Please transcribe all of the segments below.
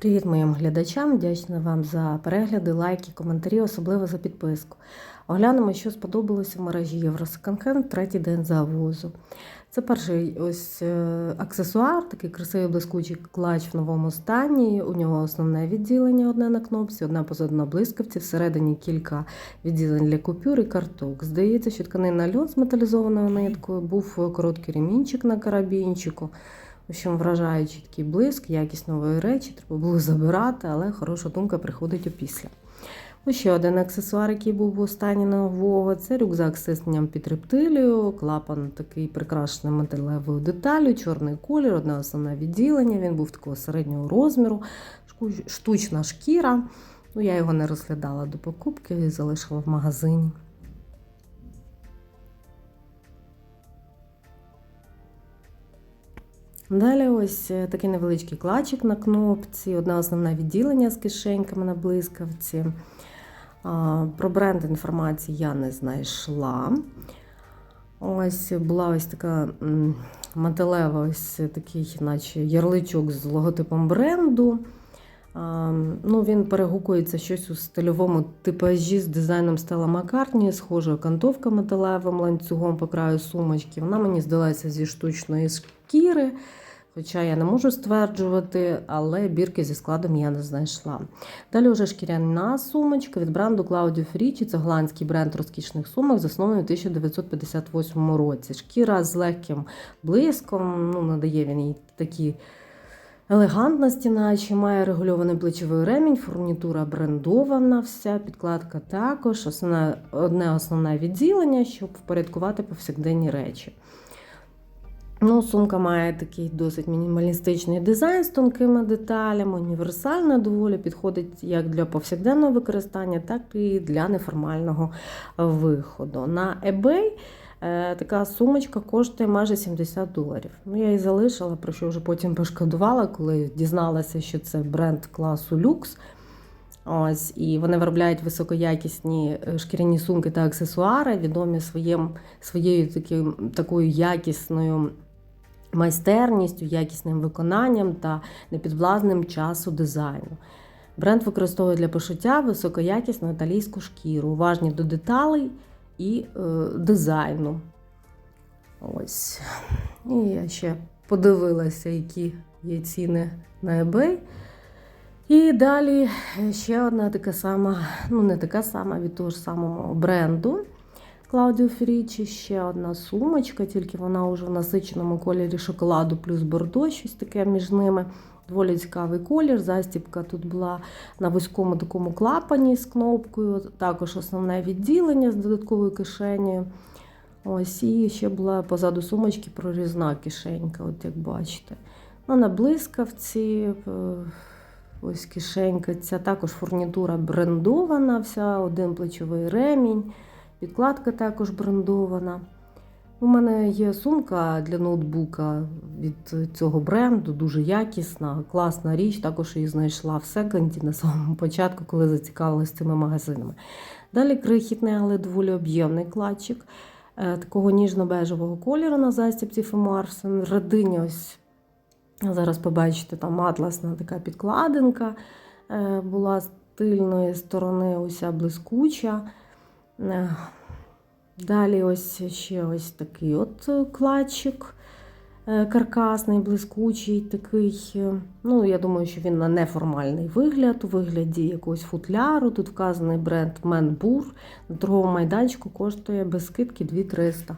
Привіт моїм глядачам! Вдячна вам за перегляди, лайки, коментарі, особливо за підписку. Оглянемо, що сподобалося в мережі Євросеконд третій день завозу. Це перший ось е, аксесуар, такий красивий блискучий клач в новому стані. У нього основне відділення одне на кнопці, одне позаду на блискавці, всередині кілька відділень для купюр і карток. Здається, що тканина льон з металізованою ниткою, був короткий ремінчик на карабінчику. В общем, вражаючий такий блиск, якість нової речі, треба було забирати, але хороша думка приходить опісля. Ось ще один аксесуар, який був в останній нового, це рюкзак з тисненням під рептилію, клапан такий прикрашений металевою деталю, чорний колір, одне основне відділення. Він був такого середнього розміру, штучна шкіра. Ну, Я його не розглядала до покупки і залишила в магазині. Далі ось е, такий невеличкий клачик на кнопці, одне основне відділення з кишеньками на блискавці. Про бренд інформації я не знайшла. Ось була ось така металева, ось такий, наче ярличок з логотипом бренду. Ну, Він перегукується щось у стильовому типажі з дизайном Стела Маккартні, схожою кантовка металевим ланцюгом по краю сумочки. Вона мені здалася зі штучної шкіри. Хоча я не можу стверджувати, але бірки зі складом я не знайшла. Далі вже шкіряна сумочка від бренду Claudio Ferici. Це голландський бренд розкішних сумок, заснований у 1958 році. Шкіра з легким блиском, ну, надає він їй такі елегантності, наче має регульований плечовий ремінь, фурнітура брендована, вся, підкладка також, основне, одне основне відділення, щоб впорядкувати повсякденні речі. Ну, Сумка має такий досить мінімалістичний дизайн з тонкими деталями, універсальна доволі підходить як для повсякденного використання, так і для неформального виходу. На eBay е, така сумочка коштує майже 70 доларів. Ну, Я її залишила, про що вже потім пошкодувала, коли дізналася, що це бренд класу люкс. Ось, І вони виробляють високоякісні е, шкіряні сумки та аксесуари, відомі своїм, своєю таким, такою якісною майстерністю, якісним виконанням та непідвласним часу дизайну. Бренд використовує для пошиття високоякісну італійську шкіру, уважні до деталей і е, дизайну. Ось. І я ще подивилася, які є ціни на eBay. І далі ще одна така сама, ну не така сама від того ж самого бренду. Клаудіо Ферічі ще одна сумочка, тільки вона вже в насиченому кольорі шоколаду плюс бордо, щось таке між ними. Доволі цікавий колір. Застібка тут була на вузькому такому клапані з кнопкою, також основне відділення з додатковою кишенею. Ось, І ще була позаду сумочки прорізна кишенька, от як бачите. Ну, на блискавці, е, ось кишенька. Ця також фурнітура брендована, вся, один плечовий ремінь. Підкладка також брендована. У мене є сумка для ноутбука від цього бренду, дуже якісна, класна річ. Також її знайшла в секонді на самому початку, коли зацікавилася цими магазинами. Далі крихітний, але доволі об'ємний кладчик е, такого ніжно-бежевого кольору на застібці Фемарс. В ось зараз побачите, там атласна така підкладинка е, була з тильної сторони, уся блискуча. Е, далі ось ще ось такий от кладчик е, каркасний, блискучий, такий. е, Ну, я думаю, що він на неформальний вигляд, у вигляді якогось футляру. Тут вказаний бренд Менбур. На торговому майданчику коштує без скидки 2300.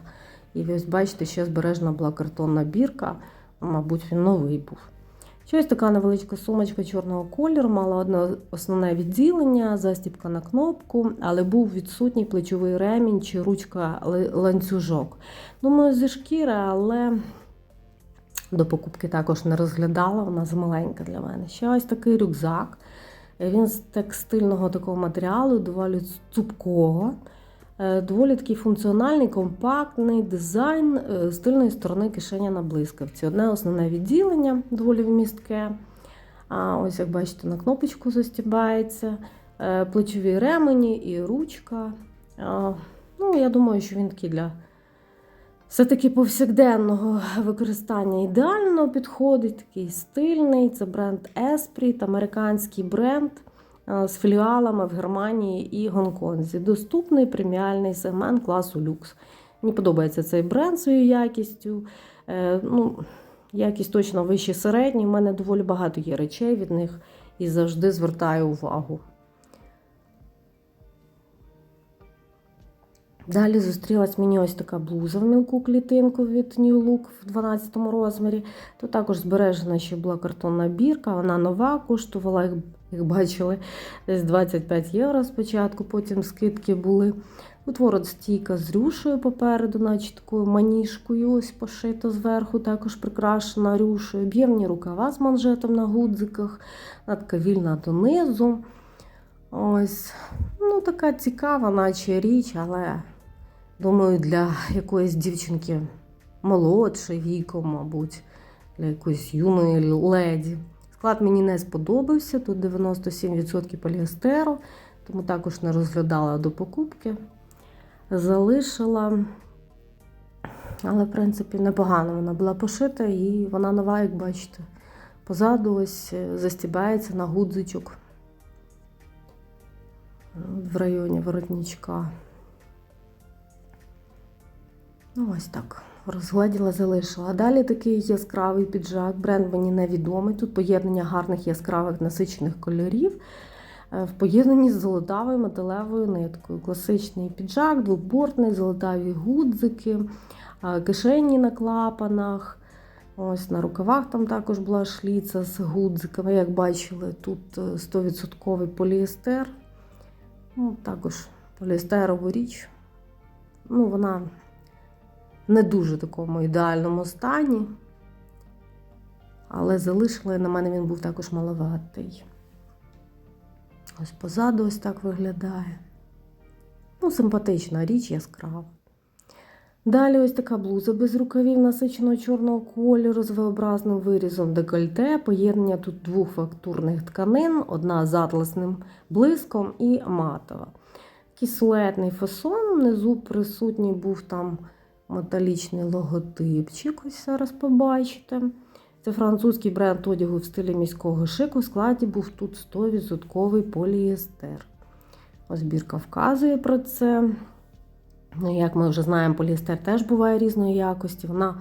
І ось бачите, ще збережена була картонна бірка, мабуть, він новий був. Ще ось така невеличка сумочка чорного кольору, мала одне основне відділення, застібка на кнопку, але був відсутній плечовий ремінь чи ручка ланцюжок. Думаю, зі шкіри, але до покупки також не розглядала, вона замаленька для мене. Ще ось такий рюкзак. Він з текстильного такого матеріалу, доволі цупкого. Е, доволі такий функціональний, компактний дизайн е, з тильної сторони кишеня на блискавці. Одне основне відділення, доволі вмістке. А Ось, як бачите, на кнопочку застібається, е, плечові ремені і ручка. Ну, Я думаю, що він такий для все-таки повсякденного використання ідеально підходить, такий стильний. Це бренд Esprit, американський бренд е, з філіалами в Германії і Гонконзі. Доступний преміальний сегмент класу люкс. Мені подобається цей бренд своєю якістю. Е, Ну, якість точно вище середньої. У мене доволі багато є речей від них і завжди звертаю увагу. Далі зустрілась мені ось така блуза в мілку клітинку від New Look в 12 розмірі. Тут також збережена ще була картонна бірка, вона нова, коштувала, як, бачили, десь 25 євро спочатку, потім скидки були. Тут ворот стійка з рюшею попереду, наче такою маніжкою, ось пошито зверху, також прикрашена рюшею. Об'ємні рукава з манжетом на гудзиках, така вільна донизу. Ось, ну така цікава, наче річ, але думаю, для якоїсь дівчинки молодшої віком, мабуть, для якоїсь юної леді. Склад мені не сподобався. Тут 97% поліестеру, тому також не розглядала до покупки. Залишила, але, в принципі, непогано вона була пошита і вона нова, як бачите. Позаду ось застібається на гудзичок в районі воротничка. Ну, ось так. Розгладіла, залишила. Далі такий яскравий піджак. Бренд мені невідомий. Тут поєднання гарних яскравих насичених кольорів. е, В поєднанні з золотавою металевою ниткою. Класичний піджак, двобортний, золотаві гудзики, е, кишені на клапанах. Ось на рукавах там також була шліца з гудзиками. Як бачили, тут е, 100% поліестер. Ну, також поліестерова річ. Ну, вона не дуже такому ідеальному стані, але залишила, і на мене він був також маловатий. Ось позаду ось так виглядає. Ну, симпатична річ яскрава. Далі ось така блуза без рукавів насиченого чорного кольору з V-образним вирізом декольте, поєднання тут двох фактурних тканин, одна з атласним блиском і матова. Такий силуетний фасон, внизу присутній був там металічний логотипчик, ось зараз побачите. Це французький бренд одягу в стилі міського шику. В складі був тут 100% поліестер. Ось бірка вказує про це. Ну, як ми вже знаємо, поліестер теж буває різної якості. Вона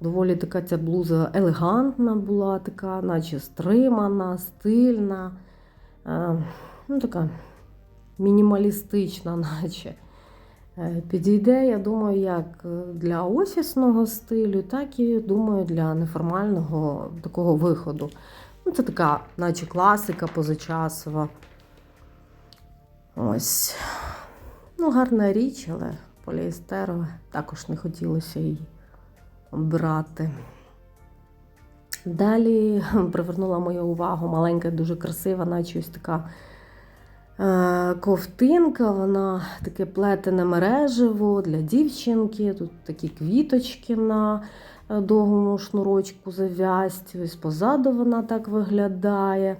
доволі така ця блуза елегантна була, така, наче стримана, стильна, е, ну, така мінімалістична, наче. Е, Підійде, я думаю, як для офісного стилю, так і думаю, для неформального такого виходу. Ну, Це така, наче класика позачасова. Ось. Ну, гарна річ, але поліестерова. Також не хотілося її брати. Далі привернула мою увагу маленька, дуже красива, наче ось така е, ковтинка. Вона таке плетене мережево для дівчинки. Тут такі квіточки на е, довгому шнурочку зав'язці. Ось позаду вона так виглядає.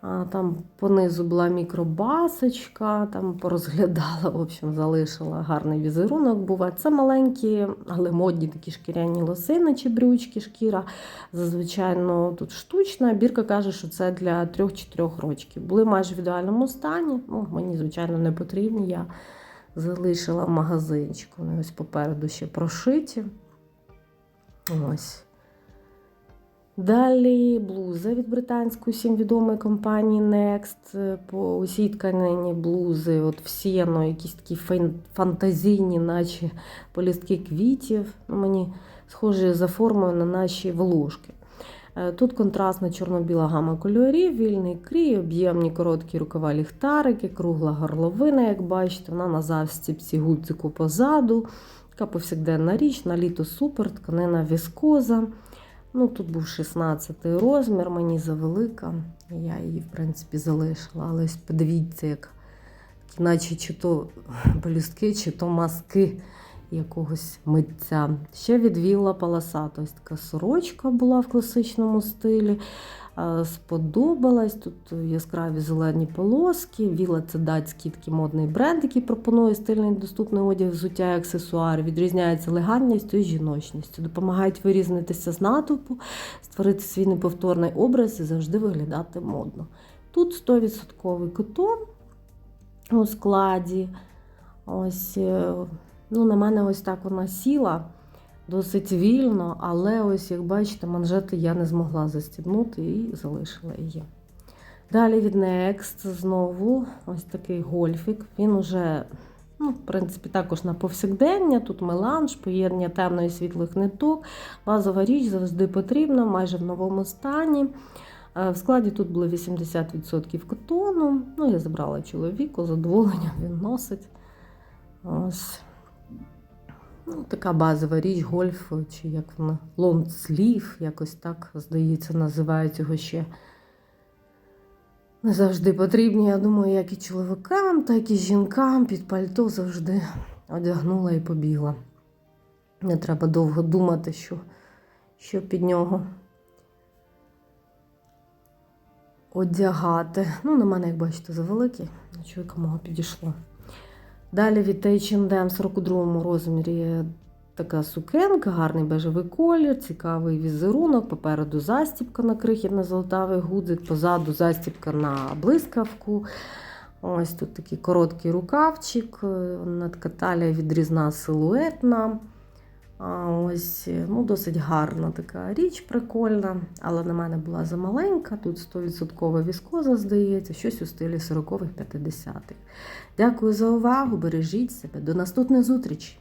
Там понизу була мікробасочка, там порозглядала, в общем, залишила гарний візерунок. Буває. Це маленькі, але модні такі шкіряні лосини чи брючки, шкіра. Зазвичай ну, тут штучна. Бірка каже, що це для 3-4 років. Були майже в ідеальному стані. Ну, Мені, звичайно, не потрібні. Я залишила в магазинчику. Вони ось попереду ще прошиті. Ось. Далі блуза від британської всім відомої компанії Next. По усій тканині блузи, от всіяно якісь такі фантазійні, наче полістки квітів. Ну, мені схожі за формою на наші волошки. Е, Тут контрастна чорно-біла гама кольорів, вільний крій, об'ємні короткі рукава ліхтарики, кругла горловина, як бачите, вона на завстіпці гудзику позаду. Така повсякденна річ, на літо супер, тканина віскоза. Ну, тут був 16 розмір, мені завелика. Я її, в принципі, залишила. Але ось подивіться, як наче чи то пелюстки, чи то маски якогось митця. Ще від Вілла Паласато. Ось така сорочка була в класичному стилі. Е, Сподобалась. Тут яскраві зелені полоски. Віла це датський такий модний бренд, який пропонує стильний доступний одяг, взуття і аксесуари. Відрізняється елегантністю і жіночністю. Допомагають вирізнитися з натовпу, створити свій неповторний образ і завжди виглядати модно. Тут 100% котон у складі. Ось, е, ну, на мене ось так вона сіла досить вільно, але ось, як бачите, манжети я не змогла застібнути і залишила її. Далі від Next знову ось такий гольфік. Він уже, ну, в принципі, також на повсякдення. Тут меланж, поєднання темної світлих ниток. Базова річ завжди потрібна, майже в новому стані. Е, В складі тут було 80% котону. Ну, я забрала чоловіку, задоволення він носить. Ось. Ну, така базова річ, гольф, чи як вона, лонгслів, якось так, здається, називають його ще. Не завжди потрібні, я думаю, як і чоловікам, так і жінкам під пальто завжди одягнула і побігла. Не треба довго думати, що, що під нього одягати. Ну, на мене, як бачите, завеликий, чоловіка мого підійшло. Далі від H&M в 42 розмірі така сукенка, гарний бежевий колір, цікавий візерунок. Попереду застібка на крихітний золотавий гудзик, позаду застібка на блискавку. Ось тут такий короткий рукавчик, надка талія відрізна силуетна. Ось ну, досить гарна така річ, прикольна, але на мене була замаленька. Тут 100% віскоза, здається, щось у стилі 40-х, 50-х. Дякую за увагу, бережіть себе. До наступних зустрічей!